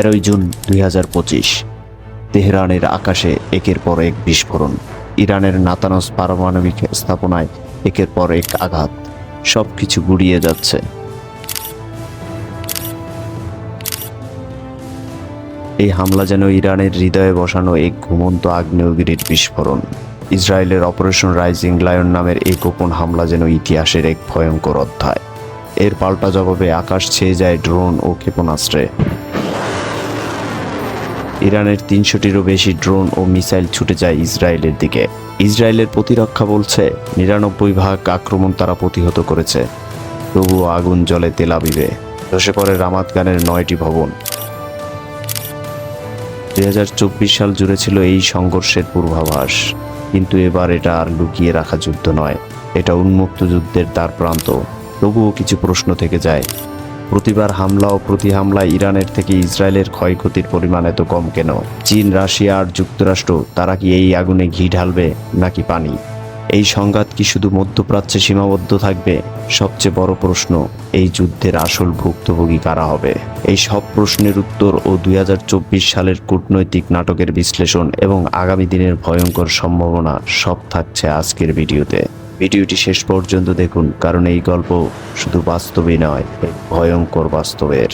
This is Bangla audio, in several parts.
তেরোই জুন দুই হাজার পঁচিশ, তেহরানের আকাশে একের পর এক বিস্ফোরণ। ইরানের নাতানস পারমাণবিক স্থাপনায় একের পর এক আঘাত। সব কিছু গুড়িয়ে যাচ্ছে। এই হামলা যেন ইরানের হৃদয়ে বসানো এক ঘুমন্ত আগ্নেয়গিরির বিস্ফোরণ। ইসরায়েলের অপারেশন রাইজিং লায়ন নামের এই গোপন হামলা যেন ইতিহাসের এক ভয়ঙ্কর অধ্যায়। এর পাল্টা জবাবে আকাশ ছেয়ে যায় ড্রোন ও ক্ষেপণাস্ত্রে। ইরানের তিনশোটিরও বেশি ড্রোন ও মিসাইল ছুটে যায় ইসরায়েলের দিকে। ইসরায়েলের প্রতিরক্ষা বলছে, নিরানব্বই ভাগ আক্রমণ তারা প্রতিহত করেছে। তবুও আগুন জ্বলে তেলাবিবে ধসে পড়ে রামাতগানের নয়টি ভবন। দুই হাজার চব্বিশ সাল জুড়ে ছিল এই সংঘর্ষের পূর্বাভাস। কিন্তু এবার এটা আর লুকিয়ে রাখা যুদ্ধ নয়। এটা উন্মুক্ত যুদ্ধের দ্বার প্রান্ত। তবুও কিছু প্রশ্ন থেকে যায় প্রতিবার হামলা ও প্রতি হামলায় ইরানের থেকে ইসরায়েলের ক্ষয়ক্ষতির পরিমাণ এত কম কেন? চীন, রাশিয়া আর যুক্তরাষ্ট্র, তারা কি এই আগুনে ঘি ঢালবে নাকি পানি? এই সংঘাত কি শুধু মধ্যপ্রাচ্যে সীমাবদ্ধ থাকবে? সবচেয়ে বড় প্রশ্ন, এই যুদ্ধের আসল ভুক্তভোগী কারা হবে? এই সব প্রশ্নের উত্তর ও দুই হাজার চব্বিশ সালের কূটনৈতিক নাটকের বিশ্লেষণ এবং আগামী দিনের ভয়ঙ্কর সম্ভাবনা সব থাকছে আজকের ভিডিওতে। ভিডিওটি শেষ পর্যন্ত দেখুন কারণ এই গল্প শুধু বাস্তবই নয় ভয়ঙ্কর বাস্তবের।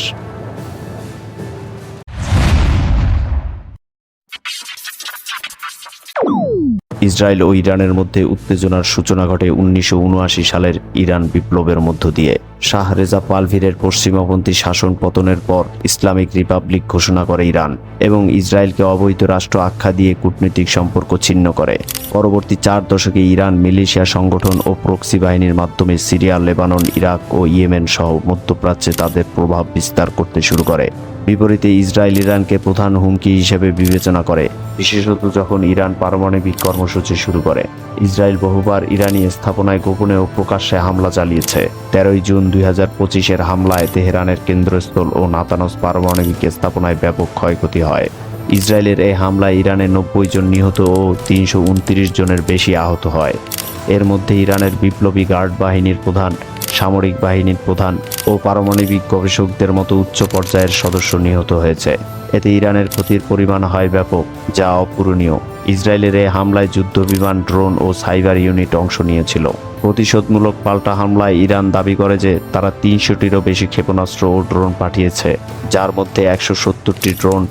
ইসরায়েল ও ইরানের মধ্যে উত্তেজনার সূচনা ঘটে উনিশশো উনআশি সালের ইরান বিপ্লবের মধ্য দিয়ে। শাহ রেজা পালভিরের পশ্চিমপন্থী শাসন পতনের পর ইসলামিক রিপাবলিক ঘোষণা করে ইরান এবং ইসরায়েলকে অবৈধ রাষ্ট্র আখ্যা দিয়ে কূটনৈতিক সম্পর্ক ছিন্ন করে। পরবর্তী চার দশকে ইরান মিলিশিয়া সংগঠন ও প্রক্সি বাহিনীর মাধ্যমে সিরিয়া, লেবানন, ইরাক ও ইয়েমেন সহ মধ্যপ্রাচ্যে তাদের প্রভাব বিস্তার করতে শুরু করে। বিপরীতে ইসরায়েল ইরানকে প্রধান হুমকি হিসেবে বিবেচনা করে। বিশেষত যখন ইরান পারমাণবিক কর্মসূচি শুরু করে। ইসরায়েল বহুবার ইরানি স্থাপনায় গোপনে ও প্রকাশ্যে হামলা চালিয়েছে। তেরোই জুন দুই হাজার পঁচিশের হামলায় তেহরানের কেন্দ্রস্থল ও নাতানস পারমাণবিক স্থাপনায় ব্যাপক ক্ষয়ক্ষতি হয়। ইসরায়েলের এই হামলায় ইরানের নব্বই জন নিহত ও তিনশো উনত্রিশ জনের বেশি আহত হয়। এর মধ্যে ইরানের বিপ্লবী গার্ড বাহিনীর প্রধান সামরিক বাহিনীর প্রধান ও পারমাণবিক গবেষকদের মতো উচ্চ পর্যায়ের সদস্য নিহত হয়েছে। এতে ইরানের ক্ষতির পরিমাণ হয় ব্যাপক, যা অপূরণীয়। ইসরায়েলের এই হামলায় যুদ্ধ বিমান, ড্রোন ও সাইবার ইউনিট অংশ নিয়েছিল। প্রতিশোধমূলক পাল্টা হামলায় ইরান দাবি করে যে তারা তিনশোটিরও বেশি ক্ষেপণাস্ত্র ও ড্রোন পাঠিয়েছে, যার মধ্যে একশো সত্তরটি ড্রোন,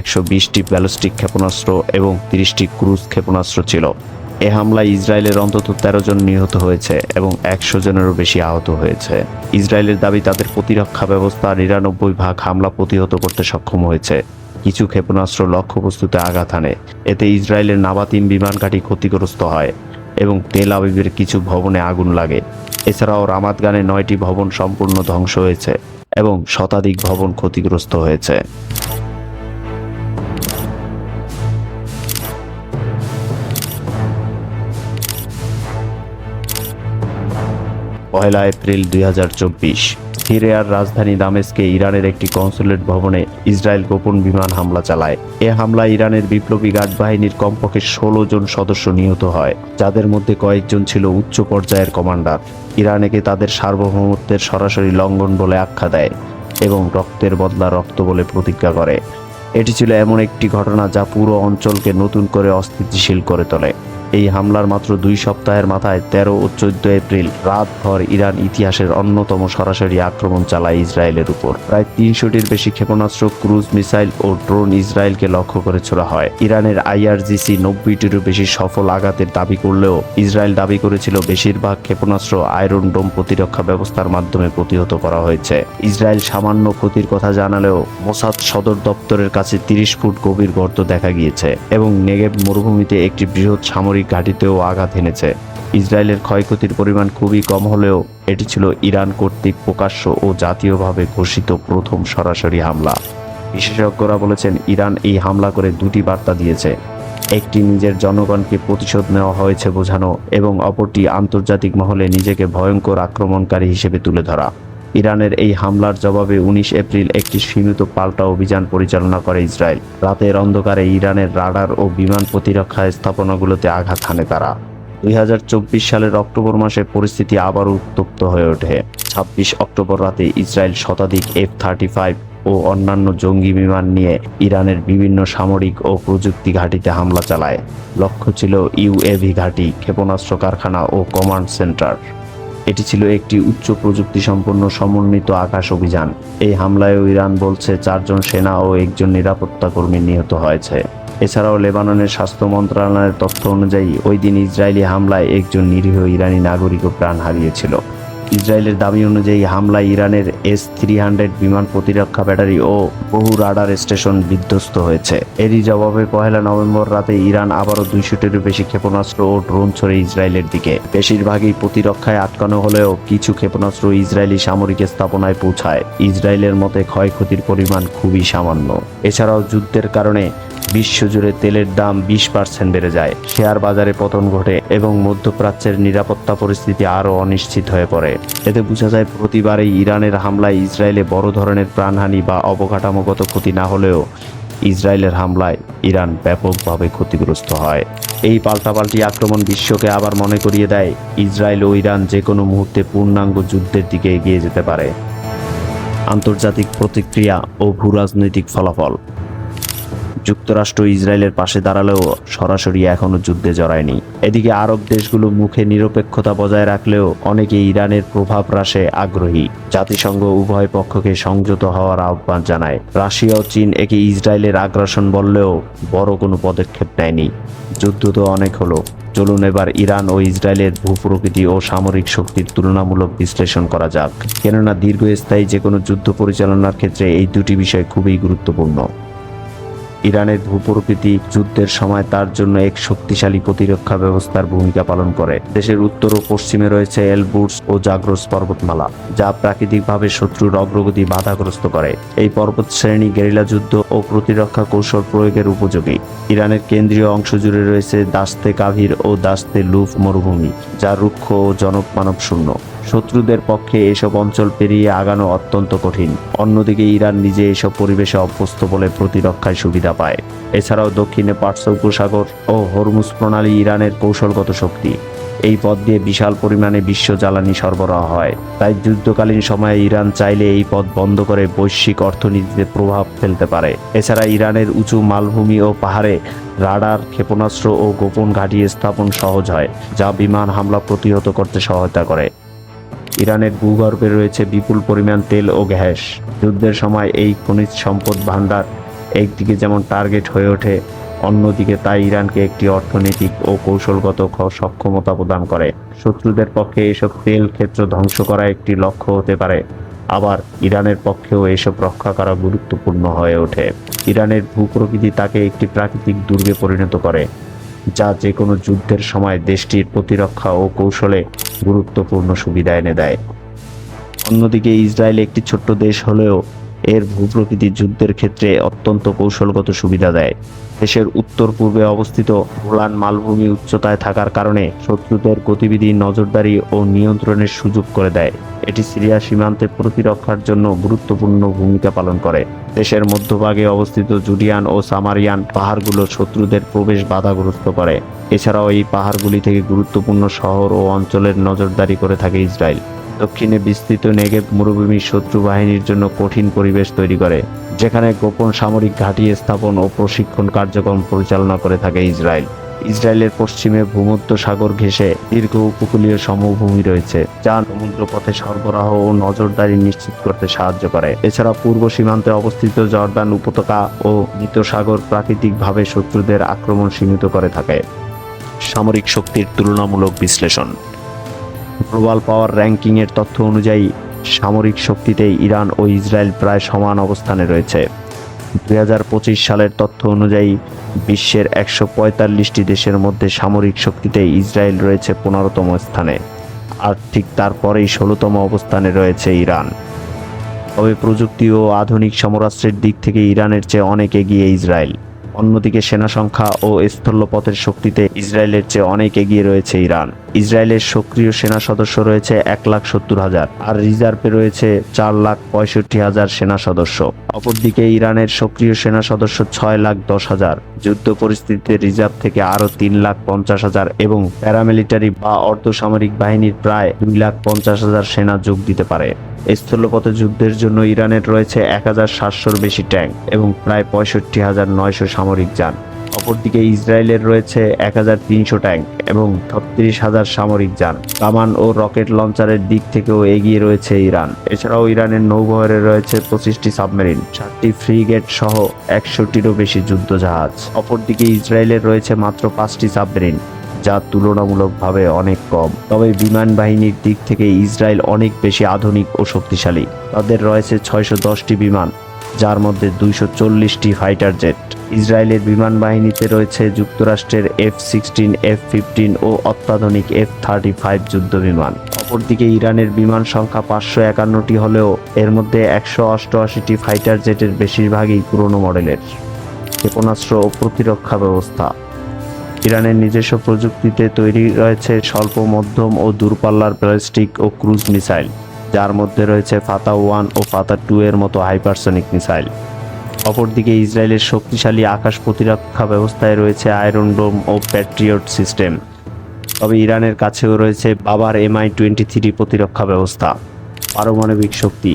একশো বিশটি ব্যালিস্টিক ক্ষেপণাস্ত্র এবং তিরিশটি ক্রুজ ক্ষেপণাস্ত্র ছিল। এ হামলায় ইসরায়েলের অন্তত তেরো জন নিহত হয়েছে এবং একশো জনেরও বেশি আহত হয়েছে। ইসরায়েলের দাবি, তাদের প্রতিরক্ষা ব্যবস্থা নিরানব্বই ভাগ হামলা প্রতিহত করতে সক্ষম হয়েছে। কিছু ক্ষেপণাস্ত্র লক্ষ্যবস্তুতে আঘাত আনে এতে ইসরায়েলের নাবাতিম বিমানঘাটি ক্ষতিগ্রস্ত হয় এবং তেল আবিবের কিছু ভবনে আগুন লাগে। এছাড়াও রামাতগানে নয়টি ভবন সম্পূর্ণ ধ্বংস হয়েছে এবং শতাধিক ভবন ক্ষতিগ্রস্ত হয়েছে। পয়লা এপ্রিল দুই সিরিয়ার রাজধানী দামেস্কে ইরানের একটি কনসুলেট ভবনে ইসরায়েল গোপন বিমান হামলা চালায়। এ হামলায় ইরানের বিপ্লবী গার্ড বাহিনীর কমপক্ষে ষোলো জন সদস্য নিহত হয়, যাদের মধ্যে কয়েকজন ছিল উচ্চ পর্যায়ের কমান্ডার। ইরানেকে তাদের সার্বভৌমত্বের সরাসরি লঙ্ঘন বলে আখ্যা দেয় এবং রক্তের বদলা রক্ত বলে প্রতিজ্ঞা করে। এটি ছিল এমন একটি ঘটনা যা পুরো অঞ্চলকে নতুন করে অস্থিতিশীল করে তোলে। এই হামলার মাত্র দুই সপ্তাহের মাথায় তেরো ও চোদ্দ এপ্রিল রাতভর ইরান ইতিহাসের অন্যতম সরাসরি আক্রমণ চালায় ইসরায়েলের উপর। প্রায় তিনশোটির বেশি ক্ষেপণাস্ত্র, ক্রুজ মিসাইল ও ড্রোন ইসরায়েলকে লক্ষ্য করে ছোড়া হয়। ইরানের আইআরজিসি নব্বইটিরও বেশি সফল আঘাতের দাবি করলেও ইসরায়েল দাবি করেছিল বেশিরভাগ ক্ষেপণাস্ত্র আয়রন ডোম প্রতিরক্ষা ব্যবস্থার মাধ্যমে প্রতিহত করা হয়েছে। ইসরায়েল সামান্য ক্ষতির কথা জানালেও মোসাদ সদর দপ্তরের কাছে তিরিশ ফুট গভীর গর্ত দেখা গিয়েছে এবং নেগেব মরুভূমিতে একটি বৃহৎ সামরিক ঘাঁটিতেও আঘাত এনেছে। ইসরায়েলের ক্ষয়ক্ষতির পরিমাণ খুবই কম হলেও এটি ছিল ইরান কর্তৃক প্রকাশ্য ও জাতীয়ভাবে ঘোষিত প্রথম সরাসরি হামলা। বিশেষজ্ঞরা বলেছেন, ইরান এই হামলা করে দুটি বার্তা দিয়েছে। একটি, নিজের জনগণকে প্রতিশোধ নেওয়া হয়েছে বোঝানো এবং অপরটি, আন্তর্জাতিক মহলে নিজেকে ভয়ঙ্কর আক্রমণকারী হিসেবে তুলে ধরা। ইরানের এই হামলার জবাবে উনিশ এপ্রিল একটি সীমিত পাল্টা অভিযান পরিচালনা করে ইসরায়েল। রাতের অন্ধকারে ইরানের রাডার ও বিমান প্রতিরক্ষা স্থাপনাগুলোতে আঘাত হানে তারা। দুই হাজার চব্বিশ সালের অক্টোবর মাসে পরিস্থিতি আবারও উত্তপ্ত হয়ে ওঠে। ছাব্বিশ অক্টোবর রাতে ইসরায়েল শতাধিক এফ থার্টি ফাইভ ও অন্যান্য জঙ্গি বিমান নিয়ে ইরানের বিভিন্ন সামরিক ও প্রযুক্তি ঘাঁটিতে হামলা চালায়। লক্ষ্য ছিল ইউএভি ঘাঁটি, ক্ষেপণাস্ত্র কারখানা ও কমান্ড সেন্টার। এটি ছিল একটি উচ্চ প্রযুক্তি সম্পন্ন সমন্বিত আকাশ অভিযান। এই হামলায় ইরান বলছে চারজন সেনা ও একজন নিরাপত্তা কর্মী নিহত হয়েছে। এছাড়াও লেবাননের স্বাস্থ্য মন্ত্রণালয়ের তথ্য অনুযায়ী, ওই দিন ইসরায়েলি হামলায় একজন নিরীহ ইরানি নাগরিকও প্রাণ হারিয়েছিল। ইসরায়েলের দাবি অনুযায়ী হামলায় ইরানের এস থ্রি হান্ড্রেড বিমান প্রতিরক্ষা ব্যাটারি ও বহু রাডার স্টেশন বিধ্বস্ত হয়েছে। এরই জবাবে পহেলা নভেম্বর রাতে ইরান আবারও দুইশোটিরও বেশি ক্ষেপণাস্ত্র ও ড্রোন ছড়ে ইসরায়েলের দিকে। বেশিরভাগই প্রতিরক্ষায় আটকানো হলেও কিছু ক্ষেপণাস্ত্র ইসরায়েলি সামরিক স্থাপনায় পৌঁছায়। ইসরায়েলের মতে ক্ষয়ক্ষতির পরিমাণ খুবই সামান্য। এছাড়াও যুদ্ধের কারণে বিশ্বজুড়ে তেলের দাম বিশ পার্সেন্ট বেড়ে যায়। শেয়ার বাজারে পতন ঘটে এবং মধ্যপ্রাচ্যের নিরাপত্তা পরিস্থিতি আরও অনিশ্চিত হয়ে পড়ে। এতে বোঝা যায় প্রতিবারই ইরানের হামলায় ইসরায়েলে বড় ধরনের প্রাণহানি বা অবকাঠামোগত ক্ষতি না হলেও ইসরায়েলের হামলায় ইরান ব্যাপকভাবে ক্ষতিগ্রস্ত হয়। এই পাল্টাপাল্টি আক্রমণ বিশ্বকে আবার মনে করিয়ে দেয়, ইসরায়েল ও ইরান যে কোনো মুহূর্তে পূর্ণাঙ্গ যুদ্ধের দিকে এগিয়ে যেতে পারে। আন্তর্জাতিক প্রতিক্রিয়া ও ভূরাজনৈতিক ফলাফল যুক্তরাষ্ট্র ইসরায়েলের পাশে দাঁড়ালেও সরাসরি এখনও যুদ্ধে জড়ায়নি। এদিকে আরব দেশগুলো মুখে নিরপেক্ষতা বজায় রাখলেও অনেকে ইরানের প্রভাব হ্রাসে আগ্রহী। জাতিসংঘ উভয় পক্ষকে সংযত হওয়ার আহ্বান জানায়। রাশিয়া ও চীন একে ইসরায়েলের আগ্রাসন বললেও বড় কোনো পদক্ষেপ নেয়নি। যুদ্ধ তো অনেক হলো। চলুন এবার ইরান ও ইসরায়েলের ভূপ্রকৃতি ও সামরিক শক্তির তুলনামূলক বিশ্লেষণ করা যাক। কেননা দীর্ঘস্থায়ী যে কোনো যুদ্ধ পরিচালনার ক্ষেত্রে এই দুটি বিষয় খুবই গুরুত্বপূর্ণ। ইরানের ভূপ্রকৃতি যুদ্ধের সময় তার জন্য এক শক্তিশালী প্রতিরক্ষা ব্যবস্থার ভূমিকা পালন করে। দেশের উত্তর ও পশ্চিমে রয়েছে এলবুর্স ও জাগ্রস পর্বতমালা, যা প্রাকৃতিকভাবে শত্রুর অগ্রগতি বাধাগ্রস্ত করে। এই পর্বত শ্রেণি গেরিলা যুদ্ধ ও প্রতিরক্ষা কৌশল প্রয়োগের উপযোগী। ইরানের কেন্দ্রীয় অংশ জুড়ে রয়েছে দাস্তে কাভির ও দাস্তে লুফ মরুভূমি, যা রুক্ষ ও জনমানব শূন্য। শত্রুদের পক্ষে এসব অঞ্চল পেরিয়ে আগানো অত্যন্ত কঠিন। অন্যদিকে ইরান নিজে এসব পরিবেশে অভ্যস্ত বলে প্রতিরক্ষায় সুবিধা পায় এছাড়াও দক্ষিণে পার্শ্ব উপসাগর ও হরমুজ প্রণালী ইরানের কৌশলগত শক্তি। এই পথ দিয়ে বিশাল পরিমাণে বিশ্ব জ্বালানি সরবরাহ হয়। তাই যুদ্ধকালীন সময়ে ইরান চাইলে এই পথ বন্ধ করে বৈশ্বিক অর্থনীতিতে প্রভাব ফেলতে পারে। এছাড়া ইরানের উঁচু মালভূমি ও পাহাড়ে রাডার, ক্ষেপণাস্ত্র ও গোপন ঘাঁটি স্থাপন সহজ হয়, যা বিমান হামলা প্রতিহত করতে সহায়তা করে। ইরানের ভূগর্ভে রয়েছে বিপুল পরিমাণ তেল ও গ্যাস। যুদ্ধের সময় এই খনিজ সম্পদ ভাণ্ডার একদিকে যেমন টার্গেট হয়ে ওঠে, অন্যদিকে তাই ইরানকে একটি অর্থনৈতিক ও কৌশলগত সক্ষমতা প্রদান করে। শত্রুদের পক্ষে এসব তেল ক্ষেত্র ধ্বংস করা একটি লক্ষ্য হতে পারে। আবার ইরানের পক্ষেও এসব রক্ষা করা গুরুত্বপূর্ণ হয়ে ওঠে। ইরানের ভূপ্রকৃতি তাকে একটি প্রাকৃতিক দুর্গে পরিণত করে, যা যে কোনো যুদ্ধের সময় দেশটির প্রতিরক্ষা ও কৌশলে গুরুত্বপূর্ণ সুবিধা এনে দেয়। অন্যদিকে ইসরায়েল একটি ছোট্ট দেশ হলেও এর ভূপ্রকৃতি যুদ্ধের ক্ষেত্রে অত্যন্ত কৌশলগত সুবিধা দেয়। দেশের উত্তর পূর্বে অবস্থিত গোলান মালভূমি উচ্চতায় থাকার কারণে শত্রুদের গতিবিধি নজরদারি ও নিয়ন্ত্রণের সুযোগ করে দেয়। এটি সিরিয়া সীমান্তে প্রতিরক্ষার জন্য গুরুত্বপূর্ণ ভূমিকা পালন করে। দেশের মধ্যভাগে অবস্থিত জুডিয়ান ও সামারিয়ান পাহাড়গুলো শত্রুদের প্রবেশ বাধাগ্রস্ত করে। এছাড়াও এই পাহাড়গুলি থেকে গুরুত্বপূর্ণ শহর ও অঞ্চলের নজরদারি করে থাকে ইসরায়েল। দক্ষিণে বিস্তৃত নেগেব মরুভূমি শত্রু বাহিনীর জন্য কঠিন পরিবেশ তৈরি করে, যেখানে গোপন সামরিক ঘাঁটি স্থাপন ও প্রশিক্ষণ কার্যক্রম পরিচালনা করে থাকে ইসরায়েল। ইসরায়েলের পশ্চিমে ভূমধ্য সাগর ঘেঁষে দীর্ঘ উপকূলীয় সমভূমি রয়েছে, যা সমুদ্র পথে সরবরাহ ও নজরদারি নিশ্চিত করতে সাহায্য করে। এছাড়া পূর্ব সীমান্তে অবস্থিত জর্দান উপত্যকা ও মৃত সাগর প্রাকৃতিকভাবে শত্রুদের আক্রমণ সীমিত করে থাকে। সামরিক শক্তির তুলনামূলক বিশ্লেষণ গ্লোবাল পাওয়ার র্যাঙ্কিংয়ের তথ্য অনুযায়ী, সামরিক শক্তিতে ইরান ও ইসরায়েল প্রায় সমান অবস্থানে রয়েছে। দু হাজার পঁচিশ সালের তথ্য অনুযায়ী, বিশ্বের একশো পঁয়তাল্লিশটি দেশের মধ্যে সামরিক শক্তিতে ইসরায়েল রয়েছে পনেরোতম স্থানে, আর ঠিক তারপরেই ষোলোতম অবস্থানে রয়েছে ইরান। তবে প্রযুক্তি ও আধুনিক সমরাস্ত্রের দিক থেকে ইরানের চেয়ে অনেক এগিয়ে ইসরায়েল। অন্যদিকে সেনা সংখ্যা ও স্থলপথের শক্তিতে ইসরায়েলের চেয়ে অনেক এগিয়ে রয়েছে ইরান। ইসরায়েলের সক্রিয় সেনা সদস্য রয়েছে এক লাখ সত্তর হাজার, আর রিজার্ভে রয়েছে চার লাখ পঁয়ষট্টি হাজার সেনা সদস্য। অপরদিকে ইরানের সক্রিয় সেনা সদস্য ছয় লাখ দশ হাজার, যুদ্ধ পরিস্থিতিতে রিজার্ভ থেকে আরও তিন লাখ পঞ্চাশ হাজার এবং প্যারামিলিটারি বা অর্ধসামরিক বাহিনীর প্রায় দুই লাখ পঞ্চাশ হাজার সেনা যোগ দিতে পারে। স্থলপথে যুদ্ধের জন্য ইরানের রয়েছে এক হাজার সাতশোর বেশি ট্যাঙ্ক এবং প্রায় পঁয়ষট্টি হাজার নয়শো সামরিক যান। অপরদিকে ইসরায়েলের রয়েছে এক হাজার তিনশো ট্যাঙ্ক এবং ছত্রিশ হাজার সামরিক যান। কামান ও রকেট লঞ্চারের দিক থেকেও এগিয়ে রয়েছে ইরান। এছাড়াও ইরানের নৌবহরে রয়েছে পঁচিশটি সাবমেরিন, সাতটি ফ্রিগেট সহ একশোটিরও বেশি যুদ্ধ জাহাজ অপরদিকে ইসরায়েলের রয়েছে মাত্র পাঁচটি সাবমেরিন যা তুলনামূলকভাবে অনেক কম। তবে বিমান বাহিনীর দিক থেকে ইসরায়েল অনেক বেশি আধুনিক ও শক্তিশালী। তাদের রয়েছে ছয়শো দশটি বিমান, যার মধ্যে দুইশো চল্লিশটি ফাইটার জেট। ইসরায়েলের বিমান বাহিনীতে রয়েছে যুক্তরাষ্ট্রের এফ সিক্সটিন, এফ ফিফটিন ও অত্যাধুনিক এফ থার্টি ফাইভ যুদ্ধ বিমান অপরদিকে ইরানের বিমান সংখ্যা পাঁচশো একান্নটি হলেও এর মধ্যে একশো অষ্টআশিটি ফাইটার জেটের বেশিরভাগই পুরনো মডেলের। ক্ষেপণাস্ত্র ও প্রতিরক্ষা ব্যবস্থা। ইরানের নিজস্ব প্রযুক্তিতে তৈরি রয়েছে স্বল্প, মধ্যম ও দূরপাল্লার ব্যালিস্টিক ও ক্রুজ মিসাইল, যার মধ্যে রয়েছে ফাতা ওয়ান ও ফাতা টু এর মতো হাইপারসনিক মিসাইল। অপরদিকে ইসরায়েলের শক্তিশালী আকাশ প্রতিরক্ষা ব্যবস্থায় রয়েছে আয়রন ডোম ও প্যাট্রিয়ট সিস্টেম। তবে ইরানের কাছেও রয়েছে বাবার এমআই টোয়েন্টি থ্রি প্রতিরক্ষা ব্যবস্থা, পারমাণবিক শক্তি।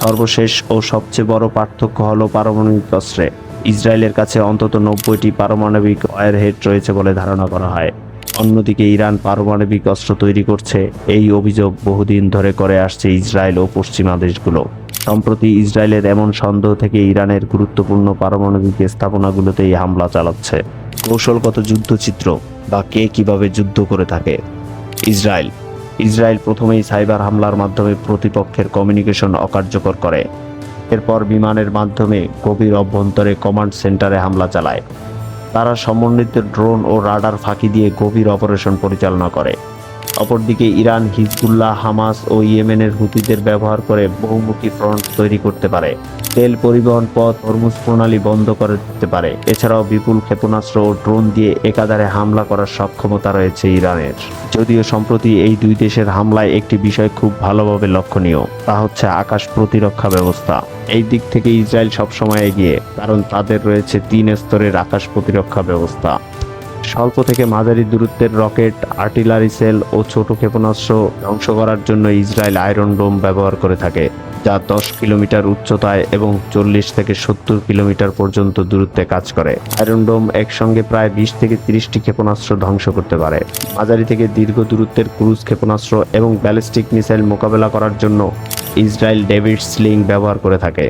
সর্বশেষ ও সবচেয়ে বড় পার্থক্য হলো পারমাণবিক অস্ত্রে। ইসরায়েলের কাছে অন্তত নব্বইটি পারমাণবিক ওয়ারহেড রয়েছে বলে ধারণা করা হয়। অন্যদিকে ইরান পারমাণবিক অস্ত্র তৈরি করছে। এই অভিযোগ বহুদিন ধরে করে আসছে ইসরায়েল ও পশ্চিমা দেশগুলো। সম্প্রতি ইসরায়েলের এমন সন্দেহ থেকে ইরানের গুরুত্বপূর্ণ পারমাণবিক স্থাপনাগুলোতে এই হামলা চালাচ্ছে। কৌশলগত যুদ্ধচিত্র বা কে কীভাবে যুদ্ধ করে থাকে। ইসরায়েল। ইসরায়েল প্রথমেই সাইবার হামলার মাধ্যমে প্রতিপক্ষের কমিউনিকেশন অকার্যকর করে। এরপর বিমানের মাধ্যমে গভীর অভ্যন্তরে কমান্ড সেন্টারে হামলা চালায়। তারা সমন্বিত ড্রোন ও রাডার ফাঁকি দিয়ে গভীর অপারেশন পরিচালনা করে। অপরদিকে ইরান, হিজবুল্লাহ, হামাস ও ইয়েমেনের হুতিদের ব্যবহার করে বহুমুখী ফ্রন্ট তৈরি করতে পারে। তেল পরিবহন পথ, হরমুজ প্রণালী বন্ধ করে দিতে পারে। এছাড়াও বিপুল ক্ষেপণাস্ত্র ও ড্রোন দিয়ে একাধারে হামলা করার সক্ষমতা রয়েছে ইরানের। যদিও সম্প্রতি এই দুই দেশের হামলায় একটি বিষয় খুব ভালোভাবে লক্ষণীয়, তা হচ্ছে আকাশ প্রতিরক্ষা ব্যবস্থা। এই দিক থেকে ইসরায়েল সবসময় এগিয়ে, কারণ তাদের রয়েছে তিন স্তরের আকাশ প্রতিরক্ষা ব্যবস্থা। স্বল্প থেকে মাঝারি দূরত্বের রকেট, আর্টিলারি সেল ও ছোট ক্ষেপণাস্ত্র ধ্বংস করার জন্য ইসরায়েল আয়রন ডোম ব্যবহার করে থাকে, যা দশ কিলোমিটার উচ্চতায় এবং চল্লিশ থেকে সত্তর কিলোমিটার পর্যন্ত দূরত্বে কাজ করে। আয়রন ডোম একসঙ্গে প্রায় বিশ থেকে তিরিশটি ক্ষেপণাস্ত্র ধ্বংস করতে পারে। মাঝারি থেকে দীর্ঘ দূরত্বের ক্রুজ ক্ষেপণাস্ত্র এবং ব্যালিস্টিক মিসাইল মোকাবেলা করার জন্য ইসরায়েল ডেভিড স্লিং ব্যবহার করে থাকে।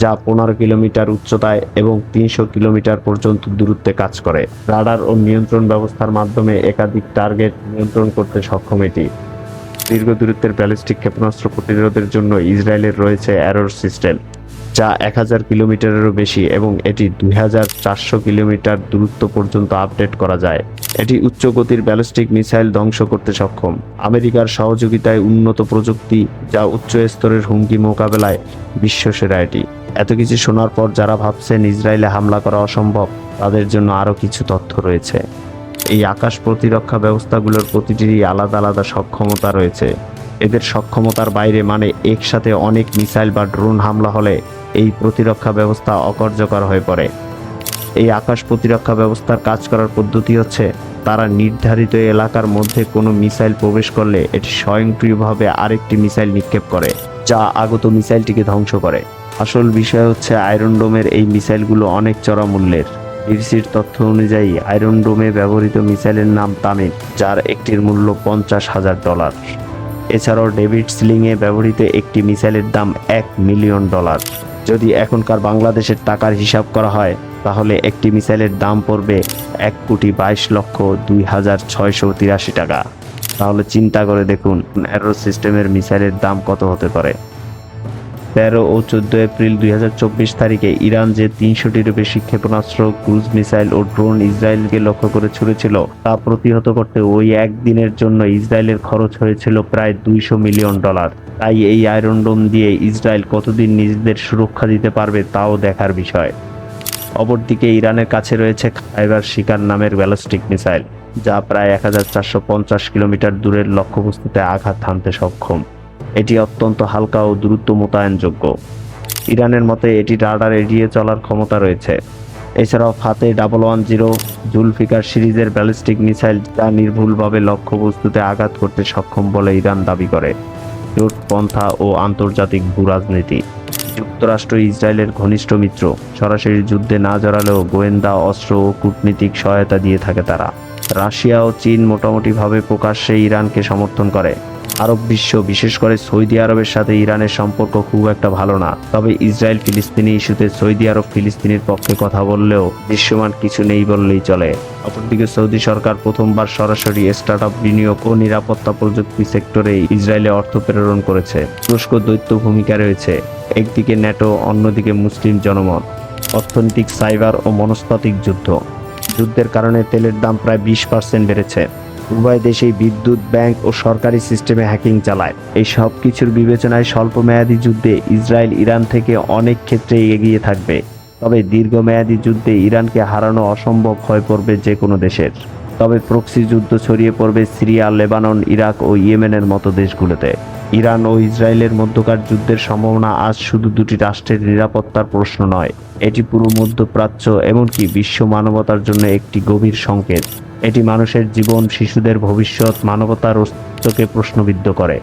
যা পনেরো কিলোমিটার উচ্চতায় এবং তিনশো কিলোমিটার পর্যন্ত দূরত্বে কাজ করে। রাডার ও নিয়ন্ত্রণ ব্যবস্থার মাধ্যমে একাধিক টার্গেট নিয়ন্ত্রণ করতে সক্ষম এটি। দীর্ঘ দূরত্বের ব্যালিস্টিক ক্ষেপণাস্ত্র প্রতিরোধের জন্য ইসরায়েলের রয়েছে অ্যারোর সিস্টেম। যা এক হাজার কিলোমিটারেরও বেশি এবং এটি দুই হাজার চারশো কিলোমিটার দূরত্ব পর্যন্ত আপডেট করা যায়। এটি উচ্চ গতির ব্যালিস্টিক মিসাইল ধ্বংস করতে সক্ষম। আমেরিকার সহযোগিতায় উন্নত প্রযুক্তি যা উচ্চ স্তরের হুমকি মোকাবেলায় বিশ্বসেরা এটি। এত কিছু শোনার পর যারা ভাবছেন ইসরায়েলে হামলা করা অসম্ভব, তাদের জন্য আরও কিছু তথ্য রয়েছে। এই আকাশ প্রতিরক্ষা ব্যবস্থাগুলোর প্রতিটিরই আলাদা আলাদা সক্ষমতা রয়েছে। এদের সক্ষমতার বাইরে মানে একসাথে অনেক মিসাইল বা ড্রোন হামলা হলে এই প্রতিরক্ষা ব্যবস্থা অকার্যকর হয়ে পড়ে। এই আকাশ প্রতিরক্ষা ব্যবস্থার কাজ করার পদ্ধতি হচ্ছে, তারা নির্ধারিত এলাকার মধ্যে কোনো মিসাইল প্রবেশ করলে এটি স্বয়ংক্রিয়ভাবে আরেকটি মিসাইল নিক্ষেপ করে, যা আগত মিসাইলটিকে ধ্বংস করে। আসল বিষয় হচ্ছে, আয়রন ডোমের এই মিসাইলগুলো অনেক চড়া মূল্যের। বিবিসির তথ্য অনুযায়ী, আয়রন ডোমে ব্যবহৃত মিসাইলের নাম তামিল যার একটির মূল্য পঞ্চাশ হাজার ডলার। এছাড়াও ডেভিড স্লিংয়ে ব্যবহৃত একটি মিসাইলের দাম এক মিলিয়ন ডলার। যদি এখনকার বাংলাদেশের টাকার হিসাব করা হয়, তাহলে একটি মিসাইলের দাম পড়বে এক কোটি বাইশ লক্ষ দুই হাজার ছয়শো তিরাশি টাকা। তাহলে চিন্তা করে দেখুন অ্যারো সিস্টেমের মিসাইলের দাম কত হতে পারে। তেরো ও চোদ্দ এপ্রিল দুই হাজার চব্বিশ তারিখে ইরান যে তিনশোটিরও বেশি ক্ষেপণাস্ত্র, ক্রুজ মিসাইল ও ড্রোন ইসরায়েলকে লক্ষ্য করে ছুড়েছিল, তা প্রতিহত করতে ওই একদিনের জন্য ইসরায়েলের খরচ হয়েছিল প্রায় দুইশো মিলিয়ন ডলার। তাই এই আয়রন ডোম দিয়ে ইসরায়েল কতদিন নিজেদের সুরক্ষা দিতে পারবে তাও দেখার বিষয়। অপরদিকে ইরানের কাছে রয়েছে খাইবার শিকার নামের ব্যালিস্টিক মিসাইল, যা প্রায় এক হাজার চারশো পঞ্চাশ কিলোমিটার দূরের লক্ষ্যবস্তুতে আঘাত হানতে সক্ষম। এটি অত্যন্ত হালকা ও দ্রুত মোতায়েনযোগ্য। ইরানের মতে, এটি রাডার এড়িয়ে চলার ক্ষমতা রয়েছে। এছাড়াও Fateh double one zero Zulfiqar সিরিজের ব্যালিস্টিক মিসাইল যা নির্ভুলভাবে লক্ষ্যবস্তুতে আঘাত করতে সক্ষম বলে ইরান দাবি করে। জোটপন্থা ও আন্তর্জাতিক ভূরাজনীতি। যুক্তরাষ্ট্র ইসরায়েলের ঘনিষ্ঠ মিত্র। সরাসরি যুদ্ধে না জড়ালেও গোয়েন্দা, অস্ত্র ও কূটনীতিক সহায়তা দিয়ে থাকে তারা। রাশিয়া ও চীন মোটামুটিভাবে প্রকাশ্যে ইরানকে সমর্থন করে। আরব বিশ্ব, বিশেষ করে সৌদি আরবের সাথে ইরানের সম্পর্ক খুব একটা ভালো না। তবে ইসরায়েল ফিলিস্তিনি ইস্যুতে সৌদি আরব ফিলিস্তিনির পক্ষে কথা বললেও দৃশ্যমান কিছু নেই বললেই চলে। অপরদিকে সৌদি সরকার প্রথমবার সরাসরি স্টার্ট আপ বিনিয়োগ ও নিরাপত্তা প্রযুক্তি সেক্টরে ইসরায়েলে অর্থ প্রেরণ করেছে। তুরস্ক দৈত্য ভূমিকা রয়েছে, একদিকে ন্যাটো, অন্যদিকে মুসলিম জনমত। অর্থনৈতিক সাইবার ও মনস্তাত্ত্বিক যুদ্ধ। যুদ্ধের কারণে তেলের দাম প্রায় বিশ পার্সেন্ট বেড়েছে। উভয় দেশেই বিদ্যুৎ, ব্যাংক ও সরকারি সিস্টেমে হ্যাকিং চালায়। এই সব কিছুর বিবেচনায় স্বল্পমেয়াদী যুদ্ধে ইসরায়েল ইরান থেকে অনেক ক্ষেত্রে এগিয়ে থাকবে। তবে দীর্ঘমেয়াদী যুদ্ধে ইরানকে হারানো অসম্ভব হয়ে পড়বে যে কোনো দেশের। তবে প্রক্সি যুদ্ধ ছড়িয়ে পড়বে সিরিয়া, লেবানন, ইরাক ও ইয়েমেনের মতো দেশগুলোতে। ইরান ও ইসরায়েলের মধ্যকার যুদ্ধের সম্ভাবনা আজ শুধু দুটি রাষ্ট্রের নিরাপত্তার প্রশ্ন নয়, এটি পুরো মধ্যপ্রাচ্য, এমনকি বিশ্ব মানবতার জন্য একটি গভীর সংকেত। এটি মানুষের জীবন শিশুদের ভবিষ্যৎ মানবতার অস্তিত্বকে প্রশ্নবিদ্ধ করে।